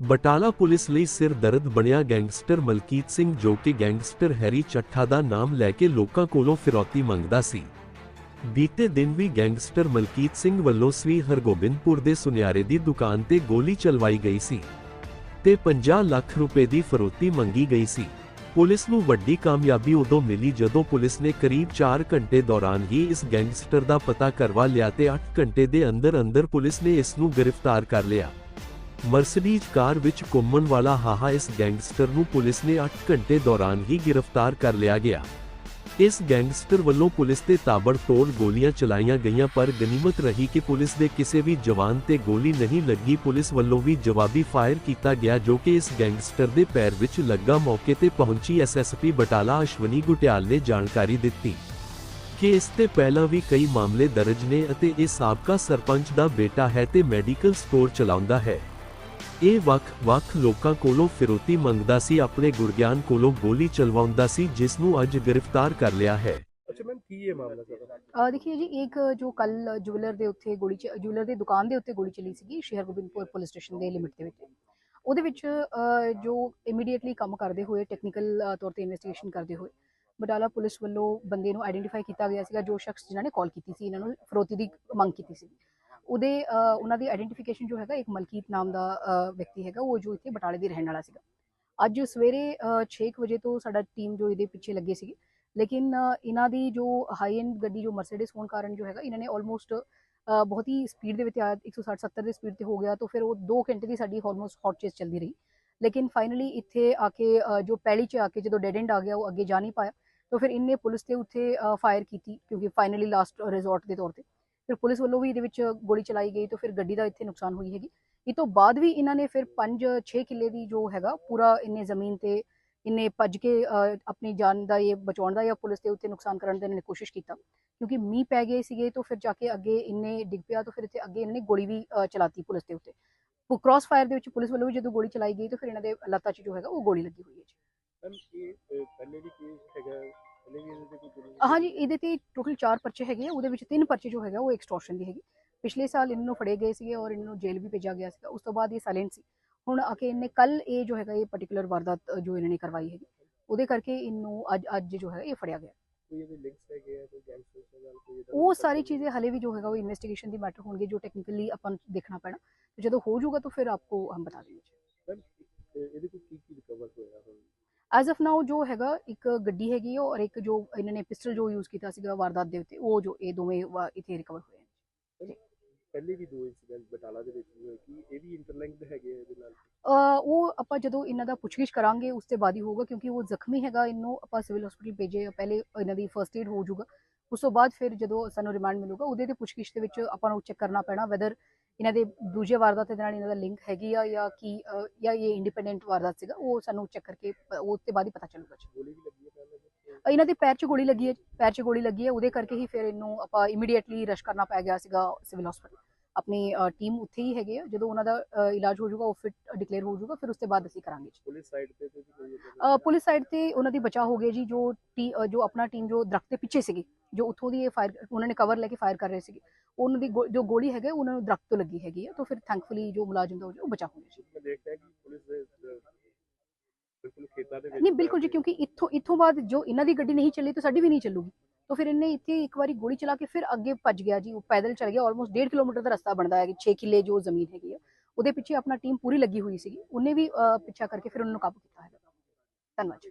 Batala police ਲਈ ਸਿਰ ਦਰਦ ਬਣਿਆ ਗੈਂਗਸਟਰ ਮਲਕੀਤ ਸਿੰਘ ਜੋ ਕਿ ਗੈਂਗਸਟਰ ਹੈਰੀ ਚੱਠਾ ਦਾ ਨਾਮ ਲੈ ਕੇ ਲੋਕਾਂ ਕੋਲੋਂ ਫਿਰੌਤੀ ਮੰਗਦਾ ਸੀ। ਬੀਤੇ ਦਿਨ ਵੀ ਗੈਂਗਸਟਰ ਮਲਕੀਤ ਸਿੰਘ ਵੱਲੋਂ ਸ੍ਰੀ ਹਰਗੋਬਿੰਦਪੁਰ ਦੇ ਸੁਨਿਆਰੇ ਦੀ ਦੁਕਾਨ ਤੇ ਗੋਲੀ ਚਲਵਾਈ ਗਈ ਸੀ ਤੇ 50 ਲੱਖ ਰੁਪਏ ਦੀ ਫਰੋਤੀ ਮੰਗੀ ਗਈ ਸੀ। ਪੁਲਿਸ ਨੂੰ ਵੱਡੀ ਕਾਮਯਾਬੀ ਉਦੋਂ ਮਿਲੀ ਜਦੋਂ ਪੁਲਿਸ ਨੇ ਕਰੀਬ 4 ਘੰਟੇ ਦੌਰਾਨ ਹੀ ਇਸ ਗੈਂਗਸਟਰ ਦਾ ਪਤਾ ਕਰਵਾ ਲਿਆ ਤੇ 8 ਘੰਟੇ ਦੇ ਅੰਦਰ ਅੰਦਰ ਪੁਲਿਸ ਨੇ ਇਸ ਨੂੰ ਗ੍ਰਿਫਤਾਰ ਕਰ ਲਿਆ। ਮਰਸੀਡੀਜ਼ ਕਾਰ ਵਿੱਚ ਘੁੰਮਣ ਵਾਲਾ ਹਾਹਾ ਇਸ ਗੈਂਗਸਟਰ ਨੂੰ ਪੁਲਿਸ ਨੇ 8 ਘੰਟੇ ਦੌਰਾਨ ਹੀ ਗ੍ਰਿਫਤਾਰ ਕਰ ਲਿਆ ਗਿਆ। ਇਸ ਗੈਂਗਸਟਰ ਵੱਲੋਂ ਪੁਲਿਸ ਤੇ ਤਾਬੜਤੋੜ ਗੋਲੀਆਂ ਚਲਾਈਆਂ ਗਈਆਂ, ਪਰ ਗਨੀਮਤ ਰਹੀ ਕਿ ਪੁਲਿਸ ਦੇ ਕਿਸੇ ਵੀ ਜਵਾਨ ਤੇ ਗੋਲੀ ਨਹੀਂ ਲੱਗੀ। ਪੁਲਿਸ ਵੱਲੋਂ ਵੀ ਜਵਾਬੀ ਫਾਇਰ ਕੀਤਾ ਗਿਆ, ਜੋ ਕਿ ਇਸ ਗੈਂਗਸਟਰ ਦੇ ਪੈਰ ਵਿੱਚ ਲੱਗਾ ਮੌਕੇ ਤੇ ਪਹੁੰਚੀ ਐਸਐਸਪੀ ਬਟਾਲਾ ਅਸ਼ਵਨੀ ਗੁਟਿਆਲ ਨੇ ਜਾਣਕਾਰੀ ਦਿੱਤੀ ਕਿ ਇਸ ਤੇ ਪਹਿਲਾਂ ਵੀ ਕਈ ਮਾਮਲੇ ਦਰਜ ਨੇ ਅਤੇ ਇਹ ਸਾਬਕਾ ਸਰਪੰਚ ਦਾ ਬੇਟਾ ਹੈ ਤੇ ਮੈਡੀਕਲ ਸਟੋਰ ਚਲਾਉਂਦਾ ਹੈ। ਇਹ ਵੱਖ-ਵੱਖ ਲੋਕਾਂ ਕੋਲੋਂ ਫਿਰੌਤੀ ਮੰਗਦਾ ਸੀ ਆਪਣੇ ਗੁਰਗਿਆਨ ਕੋਲੋਂ ਗੋਲੀ ਚਲਵਾਉਂਦਾ ਸੀ ਜਿਸ ਨੂੰ ਅੱਜ ਗ੍ਰਿਫਤਾਰ ਕਰ ਲਿਆ ਹੈ। ਅੱਛਾ ਮੈਮ ਕੀ ਇਹ ਮਾਮਲਾ ਸਾਰਾ ਅਹ ਦੇਖिए ਜੀ ਇੱਕ ਜੋ ਕੱਲ ਜੁਐਲਰ ਦੇ ਉੱਤੇ ਗੋਲੀ ਚ ਜੁਐਲਰ ਦੀ ਦੁਕਾਨ ਦੇ ਉੱਤੇ ਗੋਲੀ ਚੱਲੀ ਸੀਗੀ ਸ਼ਹਿਰ ਗੋਬਿੰਦਪੁਰ ਪੁਲਿਸ ਸਟੇਸ਼ਨ ਦੇ ਲਿਮਿਟ ਦੇ ਵਿੱਚ। ਉਹਦੇ ਵਿੱਚ ਜੋ ਇਮੀਡੀਏਟਲੀ ਕੰਮ ਕਰਦੇ ਹੋਏ ਟੈਕਨੀਕਲ ਤੌਰ ਤੇ ਇਨਵੈਸਟੀਗੇਸ਼ਨ ਕਰਦੇ ਹੋਏ ਬਟਾਲਾ ਪੁਲਿਸ ਵੱਲੋਂ ਬੰਦੇ ਨੂੰ ਆਇਡੈਂਟੀਫਾਈ ਕੀਤਾ ਗਿਆ ਸੀਗਾ ਜੋ ਸ਼ਖਸ ਜਿਨ੍ਹਾਂ ਨੇ ਕਾਲ ਕੀਤੀ ਸੀ ਇਹਨਾਂ ਨੂੰ ਫਰੋਤੀ ਦੀ ਮੰਗ ਕੀਤੀ ਸੀ। ਉਹਦੇ ਉਹਨਾਂ ਦੀ ਆਇਡੈਂਟੀਫਿਕੇਸ਼ਨ ਜੋ ਹੈਗਾ, ਇੱਕ ਮਲਕੀਤ ਨਾਮ ਦਾ ਵਿਅਕਤੀ ਹੈਗਾ, ਉਹ ਜੋ ਇੱਥੇ ਬਟਾਲੇ ਦੇ ਰਹਿਣ ਵਾਲਾ ਸੀਗਾ। ਅੱਜ ਸਵੇਰੇ 6 ਵਜੇ ਤੋਂ ਸਾਡਾ ਟੀਮ ਜੋ ਇਹਦੇ ਪਿੱਛੇ ਲੱਗੇ ਸੀਗੇ। ਲੇਕਿਨ ਇਹਨਾਂ ਦੀ ਜੋ ਹਾਈ ਐਂਡ ਗੱਡੀ, ਜੋ ਮਰਸੀਡੀਜ਼ ਹੋਣ ਕਾਰਨ ਜੋ ਹੈਗਾ, ਇਹਨਾਂ ਨੇ ਆਲਮੋਸਟ ਬਹੁਤ ਹੀ ਸਪੀਡ ਦੇ ਵਿੱਚ ਆ 160 70 ਦੀ ਸਪੀਡ ਤੇ ਹੋ ਗਿਆ ਤਾਂ ਫਿਰ ਉਹ 2 ਘੰਟੇ ਦੀ ਸਾਡੀ ਆਲਮੋਸਟ ਹੌਟ ਚੇਸ ਚੱਲਦੀ ਰਹੀ। ਲੇਕਿਨ ਫਾਈਨਲੀ ਇੱਥੇ ਆ ਕੇ ਜੋ ਪੈਲੀ 'ਚ ਆ ਕੇ ਜਦੋਂ ਡੈਡ ਐਂਡ ਆ ਗਿਆ, ਉਹ ਅੱਗੇ ਜਾ ਨਹੀਂ ਪਾਇਆ। ਤਾਂ ਫਿਰ ਇਹਨੇ ਪੁਲਿਸ 'ਤੇ ਉੱਥੇ ਫਾਇਰ ਕੀਤੀ, ਕਿਉਂਕਿ ਫਾਈਨਲੀ ਲਾਸਟ ਰਿਜ਼ੋਰਟ ਦੇ ਤੌਰ ਤੇ। ਫਿਰ ਪੁਲਿਸ ਵੱਲੋਂ ਵੀ ਇਹਦੇ ਵਿੱਚ ਗੋਲੀ ਚਲਾਈ ਗਈ ਤਾਂ ਫਿਰ ਗੱਡੀ ਦਾ ਇੱਥੇ ਨੁਕਸਾਨ ਹੋਈ ਹੈਗੀ। ਇਹ ਤੋਂ ਬਾਅਦ ਵੀ ਇਹਨਾਂ ਨੇ ਫਿਰ 5-6 ਕਿੱਲੇ ਦੀ ਜੋ ਹੈਗਾ, ਪੂਰਾ ਇਹਨੇ ਜ਼ਮੀਨ ਤੇ ਇਹਨੇ ਭੱਜ ਕੇ ਆਪਣੀ ਜਾਨ ਦਾ ਇਹ ਬਚਾਉਣ ਦਾ ਜਾਂ ਪੁਲਿਸ ਦੇ ਉੱਤੇ ਨੁਕਸਾਨ ਕਰਨ ਦਾ ਇਹਨੇ ਕੋਸ਼ਿਸ਼ ਕੀਤਾ। ਕਿਉਂਕਿ ਮੀਂਹ ਪੈ ਗਏ ਸੀਗੇ ਤਾਂ ਫਿਰ ਜਾ ਕੇ ਅੱਗੇ ਇਹਨੇ ਡਿੱਗ ਪਿਆ ਤਾਂ ਫਿਰ ਇੱਥੇ ਅੱਗੇ ਇਹਨੇ ਗੋਲੀ ਵੀ ਚਲਾਤੀ ਪੁਲਿਸ ਦੇ ਉੱਤੇ। ਕ੍ਰਾਸ ਫਾਇਰ ਦੇ ਵਿੱਚ ਪੁਲਿਸ ਵੱਲੋਂ ਵੀ ਜਦੋਂ ਗੋਲੀ ਚਲਾਈ ਗਈ ਤਾਂ ਫਿਰ ਇਹਨਾਂ ਦੇ ਲੱਤਾਂ 'ਚ ਜੋ ਹੈਗਾ ਉਹ ਗੋਲੀ ਲੱਗੀ ਹੋਈ ਹੈ ਜੀ। ਮੈਮ, ਇਹ ਪਹਿਲੇ ਵੀ ਕੇਸ ਹੈਗਾ ਪਹਿਲੇ ਵੀ ਇਹਦੇ ਤੇ ਕੋਈ ਜ਼ਰੂਰੀ ਹਾਂਜੀ ਇਹਦੇ ਤੇ ਟੋਟਲ 4 ਪਰਚੇ ਹੈਗੇ ਆ ਉਹਦੇ ਵਿੱਚ ਤਿੰਨ ਪਰਚੇ ਜੋ ਹੈਗਾ ਉਹ ਐਕਸਟੋਰਸ਼ਨ ਦੀ ਹੈਗੀ। ਪਿਛਲੇ ਸਾਲ ਇਹਨਾਂ ਨੂੰ ਫੜੇ ਗਏ ਸੀਗੇ ਔਰ ਇਹਨਾਂ ਨੂੰ ਜੇਲ੍ਹ ਵੀ ਭੇਜਿਆ ਗਿਆ ਸੀਗਾ ਉਸ ਤੋਂ ਬਾਅਦ ਇਹ ਸਾਇਲੈਂਟ ਸੀ। ਹੁਣ ਆ ਕੇ ਇਹਨੇ ਕੱਲ ਇਹ ਜੋ ਹੈਗਾ ਇਹ ਪਾਰਟਿਕੂਲਰ ਵਾਰਦਾਤ ਜੋ ਇਹਨਾਂ ਨੇ ਕਰਵਾਈ ਹੈਗੀ ਉਹਦੇ ਕਰਕੇ ਇਹਨੂੰ ਅੱਜ ਅੱਜ ਜੋ ਹੈ ਇਹ ਫੜਿਆ ਗਿਆ। ਕੋਈ ਇਹਦੇ ਲਿੰਕਸ ਹੈਗੇ ਆ ਕੋਈ ਗੈਂਗਸਟਰਸ ਦੇ ਨਾਲ ਕੋਈ ਇਹਦਾ ਉਹ ਸਾਰੀ ਚੀਜ਼ें ਹਲੇ ਵੀ ਜੋ ਹੈਗਾ ਉਹ ਇਨਵੈਸਟੀਗੇਸ਼ਨ ਦੀ ਮੈਟਰ ਹੋਣਗੇ ਜੋ ਟੈਕਨੀਕਲੀ ਆਪਾਂ ਨੂੰ ਦੇਖਣਾ ਪੈਣਾ। ਜਦੋਂ ਹੋ ਜਾਊਗਾ ਤਾਂ ਫਿਰ ਆਪਕੋ ਹਮ ਬਤਾ ਦੇंगे ਮੈਮ ਇਹ- ਇਹਦੇ ਕੋਲ ਕੀ ਕੀ ਰਿਕਵਰ ਹੋਇਆ ਹੁਣ ਐਜ਼ ਆਫ ਨਾਓ ਜੋ ਹੈਗਾ ਇੱਕ ਗੱਡੀ ਹੈਗੀ ਹੈ ਔਰ ਇੱਕ ਜੋ ਇਹਨਾਂ ਨੇ ਪਿਸਟਲ ਜੋ ਯੂਜ਼ ਕੀਤਾ ਸੀਗਾ ਵਾਰਦਾਤ ਦੇ ਉੱਤੇ ਉਹ ਜੋ ਇਹ ਦੋਵੇਂ ਵਾ- ਇੱਥੇ ਰਿਕਵਰ ਹੋਏ ਹਨ ਪਹਿਲੇ ਵੀ ਦੋ ਇਨਸੀਡੈਂਟ ਬਟਾਲਾ ਦੇ ਵਿੱਚ ਵੀ ਹੋਏ ਕੀ ਇਹ ਵੀ ਇੰਟਰਲਿੰਕਡ ਹੈਗੇ ਆ ਇਹਦੇ ਨਾਲ? ਅਹ ਉਹ ਆਪਾਂ ਜਦੋਂ ਇਹਨਾਂ ਦਾ ਪੁੱਛਗਿੱਛ ਕਰਾਂਗੇ ਉਸ ਤੋਂ ਬਾਅਦ ਹੀ ਹੋਊਗਾ ਕਿਉਂਕਿ ਉਹ ਜ਼ਖਮੀ ਹੈਗਾ ਇਹਨੂੰ ਆਪਾਂ ਸਿਵਲ ਹਸਪੀਟਲ ਭੇਜੇ ਆ, ਪਹਿਲੇ ਇਹਨਾਂ ਦੀ ਫਰਸਟ ਏਡ ਹੋ ਜਾਊਗਾ। ਉਸ ਤੋਂ ਬਾਅਦ ਫਿਰ ਜਦੋਂ ਸਾਨੂੰ ਰਿਮਾਂਡ ਮਿਲੂਗਾ ਉਹਦੇ ਤੇ ਪੁੱਛਗਿੱਛ ਦੇ ਵਿੱਚ ਆਪਾਂ ਨੂੰ ਚੈੱਕ ਕਰਨਾ ਪੈਣਾ ਵੈਦਰ ਇਹਨਾਂ ਦੇ ਦੂਜੇ ਵਾਰਦਾਤ ਦੇ ਨਾਲ ਇਹਨਾਂ ਦਾ ਲਿੰਕ ਹੈਗੀ ਆ ਜਾਂ ਕੀ ਜਾਂ ਇਹ ਇੰਡੀਪੈਂਡੈਂਟ ਵਾਰਦਾਤ ਸੀਗਾ ਉਹ ਸਾਨੂੰ ਚੈੱਕ ਕਰਕੇ ਉਹ ਤੇ ਬਾਅਦ ਹੀ ਪਤਾ ਚੱਲੂਗਾ ਜੀ। ਇਹਨਾਂ ਦੇ ਪੈਰ 'ਚ ਗੋਲੀ ਲੱਗੀ ਹੈ ਪੈਰ 'ਚ ਗੋਲੀ ਲੱਗੀ ਹੈ ਉਹਦੇ ਕਰਕੇ ਹੀ ਫਿਰ ਇਹਨੂੰ ਆਪਾਂ ਇਮੀਡੀਏਟਲੀ ਰਸ਼ ਕਰਨਾ ਪੈ ਗਿਆ ਸੀਗਾ ਸਿਵਲ ਹਸਪੀਟਲ ਆਪਣੀ ਟੀਮ ਉੱਥੇ ਹੀ ਹੈਗੇ ਜਦੋਂ ਉਹਨਾਂ ਦਾ ਇਲਾਜ ਹੋ ਜਾਊਗਾ ਉਹ ਫਿਟ ਡਿਕਲੇਅਰ ਹੋ ਜਾਊਗਾ ਫਿਰ ਉਸ ਤੋਂ ਬਾਅਦ ਅਸੀਂ ਕਰਾਂਗੇ ਜੀ। ਪੁਲਿਸ ਸਾਈਡ ਤੇ ਪੁਲਿਸ ਸਾਈਡ ਤੇ ਉਹਨਾਂ ਦੀ ਬਚਾਅ ਹੋ ਗਿਆ ਜੀ ਜੋ ਜੋ ਆਪਣਾ ਟੀਮ ਜੋ ਦਰਖਤ ਦੇ ਪਿੱਛੇ ਸੀਗੀ ਜੋ ਉੱਥੋਂ ਦੀ ਇਹ ਫਾਇਰ ਉਹਨਾਂ ਨੇ ਕਵਰ ਲੈ ਕੇ ਫਾਇਰ ਕਰ ਰਹੇ ਸੀਗੇ। ਉਹਨਾਂ ਦੀ ਗੋ- ਜੋ ਗੋਲੀ ਹੈਗੇ ਉਹਨਾਂ ਨੂੰ ਦਰਖਤ ਤੋਂ ਲੱਗੀ ਹੈਗੀ ਆ ਤਾਂ ਫਿਰ ਥੈਂਕਫੁਲੀ ਜੋ ਮੁਲਾਜ਼ਮ ਦਾ ਹੋ ਗਿਆ ਉਹ ਬਚਾਅ ਹੋ ਗਿਆ ਜੀ ਮੈਂ ਦੇਖਦਾ ਕਿ ਪੁਲਿਸ ਦੇ ਅਹ, ਬਿਲਕੁਲ ਖੇਤਾਂ ਦੇ ਵਿੱਚ ਨਹੀਂ ਬਿਲਕੁਲ ਜੀ ਕਿਉਂਕਿ ਇੱਥੋਂ ਇੱਥੋਂ ਬਾਅਦ ਜੋ ਇਹਨਾਂ ਦੀ ਗੱਡੀ ਨਹੀਂ ਚੱਲੀ ਤਾਂ ਸਾਡੀ ਵੀ ਨਹੀਂ ਚੱਲੂਗੀ ਤਾਂ ਫਿਰ ਇਹਨੇ ਇੱਥੇ ਇੱਕ ਵਾਰੀ ਗੋਲੀ ਚਲਾ ਕੇ ਫਿਰ ਅੱਗੇ ਭੱਜ ਗਿਆ ਜੀ ਉਹ ਪੈਦਲ ਚੱਲ ਗਿਆ ਆਲਮੋਸਟ 1.5 ਕਿਲੋਮੀਟਰ ਦਾ ਰਸਤਾ ਬਣਦਾ ਹੈ ਕਿ 6 ਕਿੱਲੇ ਜੋ ਜ਼ਮੀਨ ਹੈਗੀ ਆ ਉਹਦੇ ਪਿੱਛੇ ਆਪਣਾ ਟੀਮ ਪੂਰੀ ਲੱਗੀ ਹੋਈ ਸੀਗੀ ਉਹਨੇ ਵੀ ਅ, ਪਿੱਛਾ ਕਰਕੇ ਫਿਰ ਉਹਨਾਂ ਨੂੰ ਕਾਬੂ ਕੀਤਾ ਹੈ ਧੰਨਵਾਦ ਜੀ